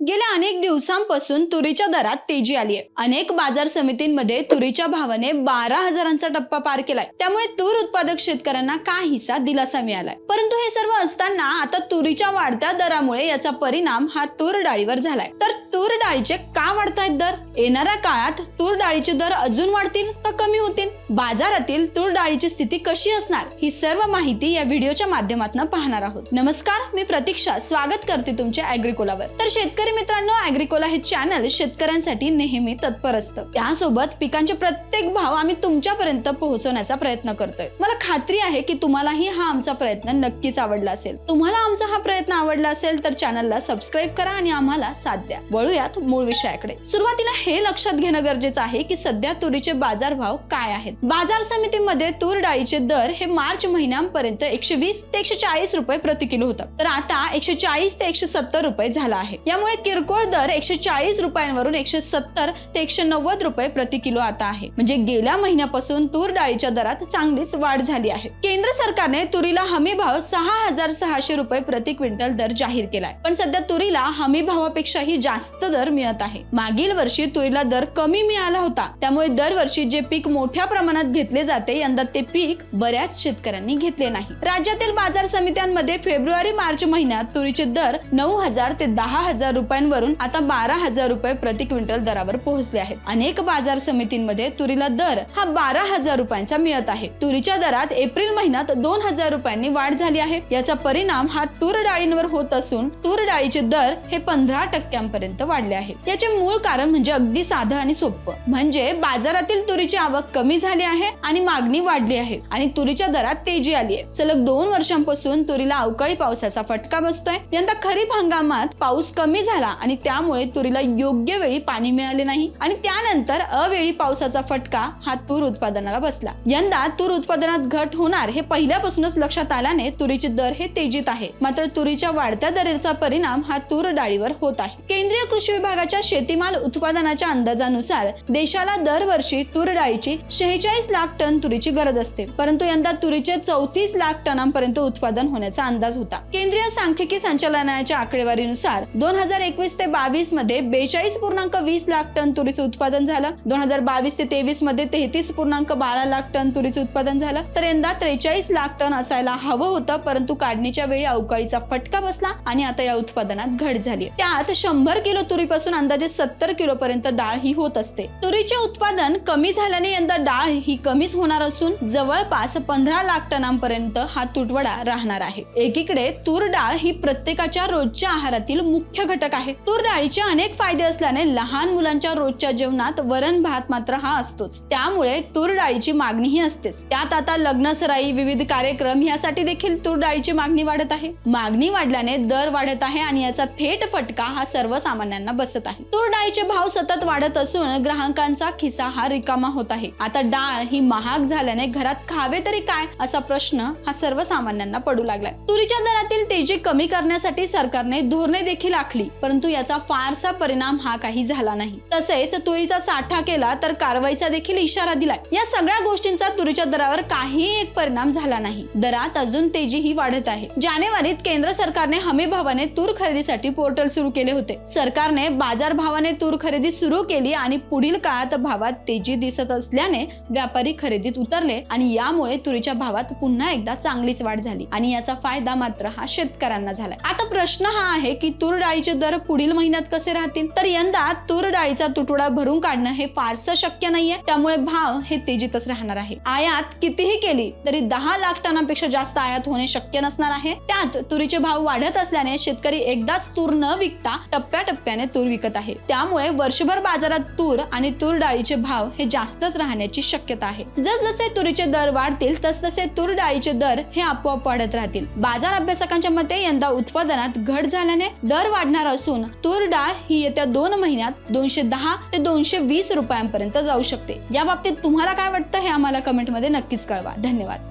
गेल्या अनेक दिवसांपासून तुरीच्या दरात तेजी आली आहे अनेक बाजार समितींमध्ये तुरीच्या भावाने बारा हजारांचा टप्पा पार केलाय. त्यामुळे तूर उत्पादक शेतकऱ्यांना काहीसा दिलासा मिळालाय? परंतु हे सर्व असताना आता तुरीच्या वाढत्या दरामुळे याचा परिणाम हा तूर डाळीवर झालाय. तर तूर डाळीचे का वाढतायत दर? येणाऱ्या काळात तूर डाळीचे दर अजून वाढतील का कमी होतील? बाजारातील तूर डाळीची स्थिती कशी असणार? ही सर्व माहिती या व्हिडिओच्या माध्यमातून पाहणार आहोत. नमस्कार मी प्रतीक्षा. स्वागत करते तुमच्या अॅग्रिकोलावर. तर शेतकरी मित्रांनो अॅग्रिकोला हे चॅनल शेतकऱ्यांसाठी नेहमी तत्पर असतं. त्यासोबत पिकांचे प्रत्येक भाव आम्ही तुमच्यापर्यंत पोहोचवण्याचा प्रयत्न करतोय. मला खात्री आहे की तुम्हालाही हा आमचा प्रयत्न नक्कीच आवडला असेल. तुम्हाला आमचा हा प्रयत्न आवडला असेल तर चॅनलला सबस्क्राईब करा आणि आम्हाला साथ द्या. वळूयात मूळ विषयाकडे. सुरुवातीला हे लक्षात घेणं गरजेचं आहे की सध्या तुरीचे बाजारभाव काय आहेत? बाजार समितीमध्ये तूर डाळीचे दर हे मार्च महिन्यापर्यंत एकशे वीस ते एकशे चाळीस रुपये प्रति किलो होतं. तर आता एकशे चाळीस ते एकशे सत्तर रुपये झाला आहे. यामुळे किरकोळ दर एकशे चाळीस रुपयांवरून एकशे सत्तर ते एकशे नव्वद रुपये प्रति किलो आता आहे. म्हणजे गेल्या महिन्यापासून तूर डाळीच्या दरात चांगलीच वाढ झाली आहे. केंद्र सरकारने तुरीला हमी भाव सहा हजार सहाशे रुपये प्रति क्विंटल दर जाहीर केलाय. पण सध्या तुरीला हमी भावापेक्षाही जास्त दर मिळत आहे. मागील वर्षी तुरीला दर कमी मिळाला होता. त्यामुळे दरवर्षी जे पीक मोठ्या प्रमाणात घेतले जाते यंदा ते पीक बऱ्याच शेतकऱ्यांनी घेतले नाही. राज्यातील बाजार समित्यांमध्ये फेब्रुवारी मार्च महिन्यात तुरीचे दर नऊ हजार ते दहा हजार रुपये रुपयांवरून आता बारा हजार रुपये प्रति क्विंटल दरावर पोहोचले आहेत. अनेक बाजार समितींमध्ये तुरीला दर हा बारा हजार रुपयांचा मिळत आहे. तुरीच्या दरात एप्रिल महिन्यात दोन हजार रुपयांनी वाढ झाली आहे. याचा परिणाम हा तूर डाळींवर होत असून तूर डाळीचे दर हे पंधरा टक्क्यांपर्यंत वाढले आहे. याचे मूळ कारण म्हणजे अगदी साधं आणि सोपं. म्हणजे बाजारातील तुरीची आवक कमी झाली आहे आणि मागणी वाढली आहे. आणि तुरीच्या दरात तेजी आली आहे. सलग दोन वर्षांपासून तुरीला अवकाळी पावसाचा फटका बसतोय. यंदा खरीप हंगामात पाऊस कमी झाला आणि त्यामुळे तुरीला योग्य वेळी पाणी मिळाले नाही. आणि त्यानंतर अवेळी पावसाचा फटका हा तूर उत्पादनाला बसला. यंदा तूर उत्पादनात घट होणार हे पहिल्यापासूनच लक्षात आल्याने तुरीचे दर हे तेजीत आहे. मात्र तुरीच्या वाढत्या दरेचा परिणाम हा तूर डाळीवर होत आहे. केंद्रीय कृषी विभागाच्या शेतीमाल उत्पादनाच्या अंदाजानुसार देशाला दरवर्षी तूर डाळीची शेहेचाळीस लाख टन तुरीची गरज असते. परंतु यंदा तुरीचे चौतीस लाख टनांपर्यंत उत्पादन होण्याचा अंदाज होता. केंद्रीय सांख्यिकी संचालनाच्या आकडेवारीनुसार दोन हजार एकवीस ते बावीसमध्ये बेचाळीस पूर्णांक वीस लाख टन तुरीचं उत्पादन झालं. दोन हजार बावीस ते तेवीसमध्ये तेहतीस पूर्णांक बारा लाख टन तुरीचं उत्पादन झालं. तर यंदा त्रेचाळीस लाख टन असायला हवं होतं परंतु काढणीच्या वेळी अवकाळीचा फटका बसला आणि आता या उत्पादनात घट झाली त्यात शंभर किलो तुरीपासून अंदाजे सत्तर किलो पर्यंत डाळ ही होत असते. तुरीचे उत्पादन कमी झाल्याने यंदा डाळ ही कमीच होणार असून जवळपास पंधरा लाख टनांपर्यंत हा तुटवडा राहणार आहे. एकीकडे तूर डाळ ही प्रत्येकाच्या रोजच्या आहारातील मुख्य घटक आहे. तूर डाळीचे अनेक फायदे असल्याने लहान मुलांच्या रोजच्या जेवणात वरण भात मात्र हा असतोच. त्यामुळे तूर डाळीची मागणीही असतेच. त्यात आता लग्न सराई विविध कार्यक्रम यासाठी देखील तूर डाळीची मागणी वाढत आहे. मागणी वाढल्याने दर वाढत आहे आणि याचा थेट फटका हा सर्वसामान्यांना बसत आहे. तूर डाळीचे भाव सतत वाढत असून ग्राहकांचा खिसा हा रिकामा होत आहे. आता डाळ ही महाग झाल्याने घरात खावे तरी काय असा प्रश्न हा सर्वसामान्यांना पडू लागलाय. तुरीच्या दरातील तेजी कमी करण्यासाठी सरकारने धोरणे देखील आखली. परंतु याचा फारसा परिणाम हा काही झाला नाही. तसेच तुरीचा साठा केला तर कारवाईचा देखील इशारा दिलाय. या सगळ्या गोष्टींचा तुरीच्या दरावर काही एक परिणाम झाला नाही. दरात अजून तेजी ही वाढत आहे. जानेवारीत केंद्र सरकारने हमी भावाने तूर खरेदीसाठी पोर्टल सुरू केले होते. सरकारने बाजार भावाने तूर खरेदी सुरू केली आणि पुढील काळात भावात तेजी दिसत असल्याने व्यापारी खरेदीत उतरले आणि यामुळे तुरीच्या भावात पुन्हा एकदा चांगलीच वाढ झाली आणि याचा फायदा मात्र हा शेतकऱ्यांना झालाय. आता प्रश्न हा आहे की तूर डाळीचे दर पुढील महिन्यात कसे राहतील? तर यंदा तूर डाळीचा तुटवडा भरून काढणं हे फारसं शक्य नाहीये. त्यामुळे भाव हे तेजीतच राहणार आहे. आयात कितीही केली तरी दहा लाख टनापेक्षा जास्त आयात होणे शक्य नसणार आहे. त्यात तुरीचे भाव वाढत असल्याने शेतकरी एकदाच तूर न विकता टप्प्याटप्प्याने तूर विकत आहे. त्यामुळे वर्षभर बाजारात तूर आणि तूर डाळीचे भाव हे जास्तच राहण्याची शक्यता आहे. जसजसे तुरीचे दर वाढतील तसतसे तूर डाळीचे दर हे आपोआप वाढत राहतील. बाजार अभ्यासकांच्या मते यंदा उत्पादनात घट झाल्याने दर वाढणार असून तूर डाळ ही येत्या दोन महिन्यात दोनशे दहा ते दोनशे वीस रुपयांपर्यंत जाऊ शकते. या बाबतीत तुम्हाला काय वाटतं हे आम्हाला कमेंटमध्ये नक्कीच कळवा. धन्यवाद.